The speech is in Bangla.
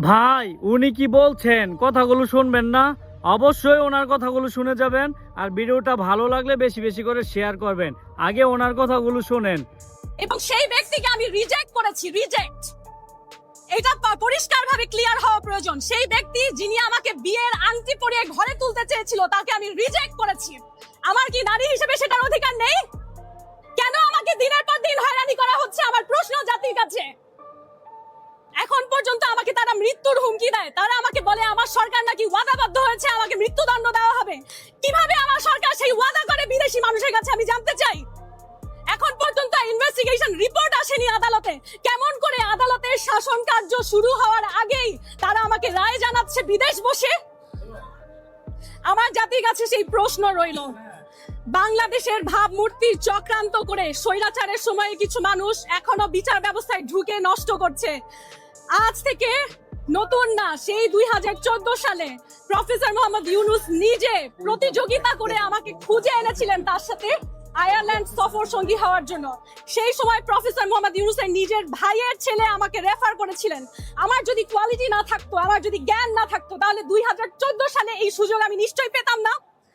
ভাই, উনি কি বলছেন? কথাগুলো শুনবেন না। অবশ্যই ওনার কথাগুলো শুনে যাবেন আর ভিডিওটা ভালো লাগলে বেশি বেশি করে শেয়ার করবেন। আগে ওনার কথাগুলো শুনেন। এবং সেই ব্যক্তিকে আমি রিজেক্ট করেছি রিজেক্ট এটা পরিষ্কার ভাবে ক্লিয়ার হওয়া প্রয়োজন। সেই ব্যক্তি যিনি আমাকে বিয়ের আংটি পরিয়ে ঘরে তুলতে চেয়েছিল, তাকে আমি রিজেক্ট করেছি। আমার কি নারী হিসেবে সেটার অধিকার নেই? কেন আমাকে দিনের পর দিন হয়রানি করা হচ্ছে? আমার প্রশ্ন জাতির কাছে। এখন পর্যন্ত আমাকে তারা মৃত্যুর হুমকি দেয়। তারা আমাকে বলে, আমার সরকার নাকি ওয়াদাবদ্ধ হয়েছে, আমাকে মৃত্যুদণ্ড দেওয়া হবে। কীভাবে আমার সরকার সেই ওয়াদা করে বিদেশি মানুষের কাছে আমি জানতে চাই? এখন পর্যন্ত ইনভেস্টিগেশন রিপোর্ট আসেনি আদালতে। কেমন করে আদালতের শাসন কার্য শুরু হওয়ার আগেই তারা আমাকে রায় জানাচ্ছে বিদেশ বসে? আমার জাতির কাছে সেই প্রশ্ন রইল। বাংলাদেশের ভাবমূর্তির চক্রান্ত করে স্বৈরাচারের সময়ে কিছু মানুষ এখনও বিচার ব্যবস্থায় ঢুকে নষ্ট করছে। আজ থেকে নতুন না, সেই দুই হাজার চোদ্দ সালে প্রফেসর মোহাম্মদ ইউনুস নিজে প্রতিযোগিতা করে আমাকে খুঁজে এনেছিলেন তার সাথে আয়ারল্যান্ড সফর সঙ্গী হওয়ার জন্য। সেই সময় প্রফেসর মোহাম্মদ ইউনুসের নিজের ভাইয়ের ছেলে আমাকে রেফার করেছিলেন। আমার যদি কোয়ালিটি না থাকতো, আমার যদি জ্ঞান না থাকতো, তাহলে দুই হাজার চোদ্দ সালে এই সুযোগ আমি নিশ্চয়ই পেতাম না।